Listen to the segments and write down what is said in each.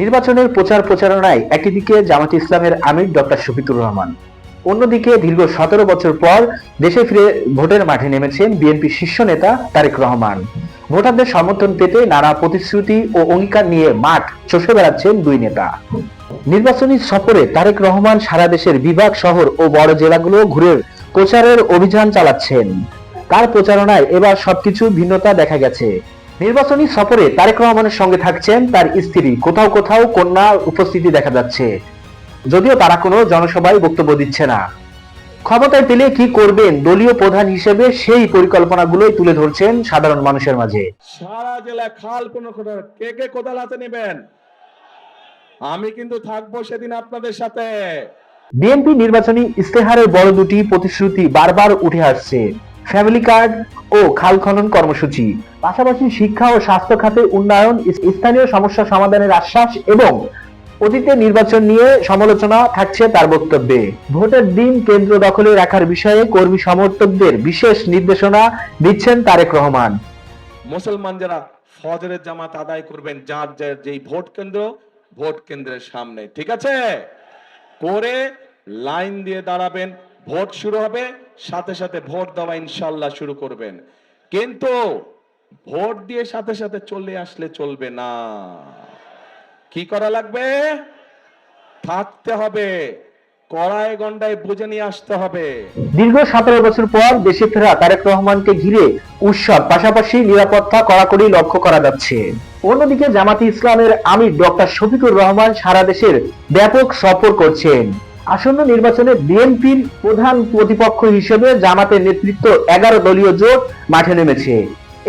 নির্বাচনের প্রচার প্রচারণায় একটি দিকে জামাত ইসলামের আমির ডক্টর শফিকুর রহমান। অন্যদিকে দীর্ঘ সতেরো বছর পর দেশে ফিরে ভোটের মাঠে নেমেছেন বিএনপি শীর্ষ নেতা তারেক রহমান। ভোটারদের সমর্থন পেতে নানা প্রতিশ্রুতি ও অঙ্গীকার নিয়ে মাঠ চষে বেড়াচ্ছেন দুই নেতা। নির্বাচনী সফরে তারেক রহমান সারা দেশের বিভাগ, শহর ও বড় জেলাগুলো ঘুরে প্রচারের অভিযান চালাচ্ছেন। তার প্রচারণায় এবার সবকিছু ভিন্নতা দেখা গেছে। নির্বাচনী সফরে তারেক রহমানের সঙ্গে থাকছেন তার স্ত্রী। কোথাও কোথাও কন্যা উপস্থিতি দেখা যাচ্ছে। যদিও তারা কোনো জনসভায় বক্তব্য দিচ্ছে না। ক্ষমতায় পেলে কি করবেন? দলীয় প্রধান হিসেবে সেই পরিকল্পনাগুলোই তুলে ধরছেন সাধারণ মানুষের মাঝে। সারা জেলা খাল কোন কে কে কোদাল হাতে নেবেন? আমি কিন্তু থাকব সেদিন আপনাদের সাথে। বিএনপি নির্বাচনী ইস্তেহারের বড় দুটি প্রতিশ্রুতি বারবার উঠে আসছে। ফ্যামিলি কার্ড ও খাল খনন কর্মসূচি। পাশাপাশি শিক্ষা ও স্বাস্থ্য খাতে উন্নয়ন স্থানীয় সমস্যা সমাধানের আশ্বাস এবং অতীতে নির্বাচন নিয়ে সমালোচনা থাকছে তার বক্তব্যে। ভোটের দিন কেন্দ্র দখলে রাখার বিষয়ে কর্মী সমর্থকদের বিশেষ নির্দেশনা দিচ্ছেন তারেক রহমান। মুসলমান যারা ফজরের জামাত আদায় করবেন, যার যার যেই ভোট কেন্দ্র, ভোট কেন্দ্রের সামনে। ঠিক আছে? করে লাইন দিয়ে দাঁড়াবেন, ভোট শুরু হবে, সাথে সাথে ভোট দেওয়া ইনশাল্লাহ শুরু করবেন। কিন্তু ভোট দিয়ে সাথে সাথে চলে আসলে চলবে না। কি করা লাগবে? থাকতে হবে। দীর্ঘ সতেরো বছর পর দেশে ফেরা তারেক রহমানকে ঘিরে উৎসব, পাশাপাশি নিরাপত্তা কড়াকড়ি লক্ষ্য করা যাচ্ছে। অন্যদিকে জামাতি ইসলামের আমির ডক্টর শফিকুর রহমান সারা দেশের ব্যাপক সফর করছেন। আসন্ন নির্বাচনে বিএনপির প্রধান প্রতিপক্ষ হিসেবে জামাতের নেতৃত্ব এগারো দলীয় জোট মাঠে নেমেছে।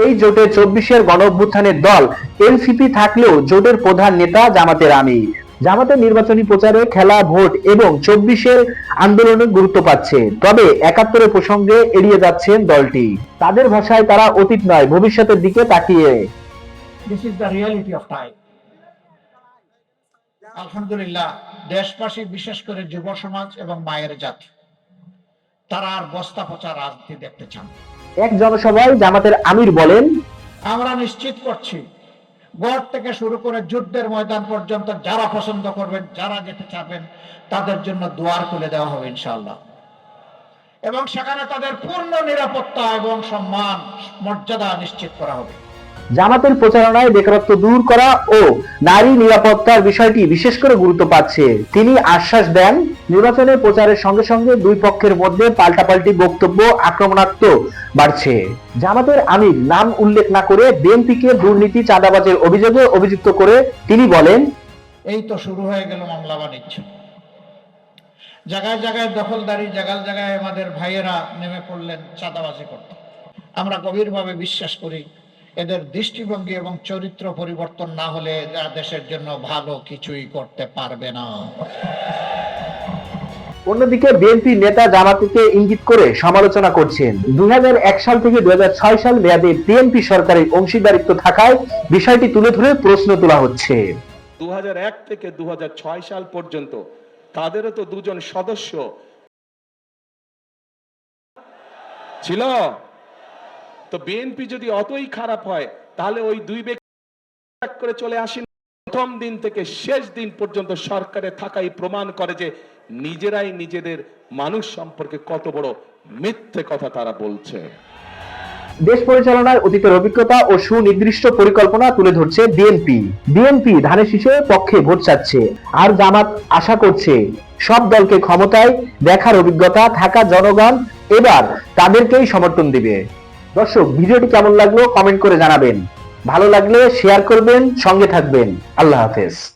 এই জোটে চব্বিশের গণ অভ্যুত্থানের দল এনসিপি থাকলেও জোটের প্রধান নেতা জামাতের আমির জামাতের নির্বাচনী প্রচারে খেলা, ভোট এবং চব্বিশের আন্দোলনে গুরুত্ব পাচ্ছে তবে একাত্তরের প্রসঙ্গে এড়িয়ে যাচ্ছেন দলটি তাদের ভাষায় তারা অতীত নয়, ভবিষ্যতের দিকে তাকিয়ে. আলহামদুলিল্লাহ, দেশবাসী বিশেষ করে যুব সমাজ এবং মায়ের জাতি, তারা আর বস্তা পচা রাজনীতি দেখতে চান। এক জনসভায় জামাতের আমির বলেন, আমরা নিশ্চিত করছি, গড় থেকে শুরু করে যুদ্ধের ময়দান পর্যন্ত যারা পছন্দ করবেন, যারা যেতে চাবেন, তাদের জন্য দুয়ার খুলে দেওয়া হবে ইনশাল্লাহ এবং সেখানে তাদের পূর্ণ নিরাপত্তা এবং সম্মান, মর্যাদা নিশ্চিত করা হবে। জামাতের প্রচারণায় বেকারত্ব দূর করা ও নারী নিরাপত্তার বিষয়টি বিশেষ করে গুরুত্ব পাচ্ছে। তিনি আশ্বাস দেন, নির্বাচনের প্রচারের সঙ্গে সঙ্গে দুই পক্ষের মধ্যে পাল্টাপাল্টি বক্তব্য আক্রমণাত্মক বাড়ছে। জামাতের আমির নাম উল্লেখ না করে বিএনপিকে দুর্নীতি, চাঁদাবাজের অভিযোগে অভিযুক্ত করে তিনি বলেন, এই তো শুরু হয়ে গেল মামলা বাণিজ্য। জায়গায় জায়গায় দখলদারি, জায়গায় জায়গায় আমাদের ভাইয়েরা নেমে পড়লেন চাঁদাবাজি করতে। আমরা গভীরভাবে বিশ্বাস করি এদের দৃষ্টিভঙ্গি এবং চরিত্র পরিবর্তন না হলে এরা দেশের জন্য ভালো কিছুই করতে পারবে না। অন্যদিকে বিএনপি নেতা জামাতিকে ইঙ্গিত করে সমালোচনা করছেন। দুই সাল থেকে দুই সাল মেয়াদে বিএনপি সরকারের অংশীদারিত্ব থাকায় বিষয়টি তুলে ধরে প্রশ্ন তোলা হচ্ছে। দু হাজার এক থেকে দু হাজার ছয় সাল পর্যন্ত তাদেরও তো দুজন সদস্য ছিল। তো বিএনপি যদি অতই খারাপ হয়, তাহলে ওই দুই ব্যক্তি করে চলে আসেন। প্রথম দিন থেকে শেষ দিন পর্যন্ত সরকারে থাকাই প্রমাণ করে যে নিজেরাই নিজেদের মানুষ সম্পর্কে কত বড় মিথ্যে কথা তারা বলছে। দেশ পরিচালনায় অতীতের অভিজ্ঞতা ও সুনির্দিষ্ট পরিকল্পনা তুলে ধরছে বিএনপি। বিএনপি ধানের শীষে পক্ষে ভোট চাচ্ছে, আর জামাত আশা করছে সব দলকে ক্ষমতায় দেখার অভিজ্ঞতা থাকা জনগণ এবার তাদেরকেই সমর্থন দিবে। দর্শক, ভিডিওটি কেমন লাগল? কমেন্ট করে জানাবেন। ভালো লাগলে শেয়ার করবেন, সঙ্গে থাকবেন। আল্লাহ হাফেজ।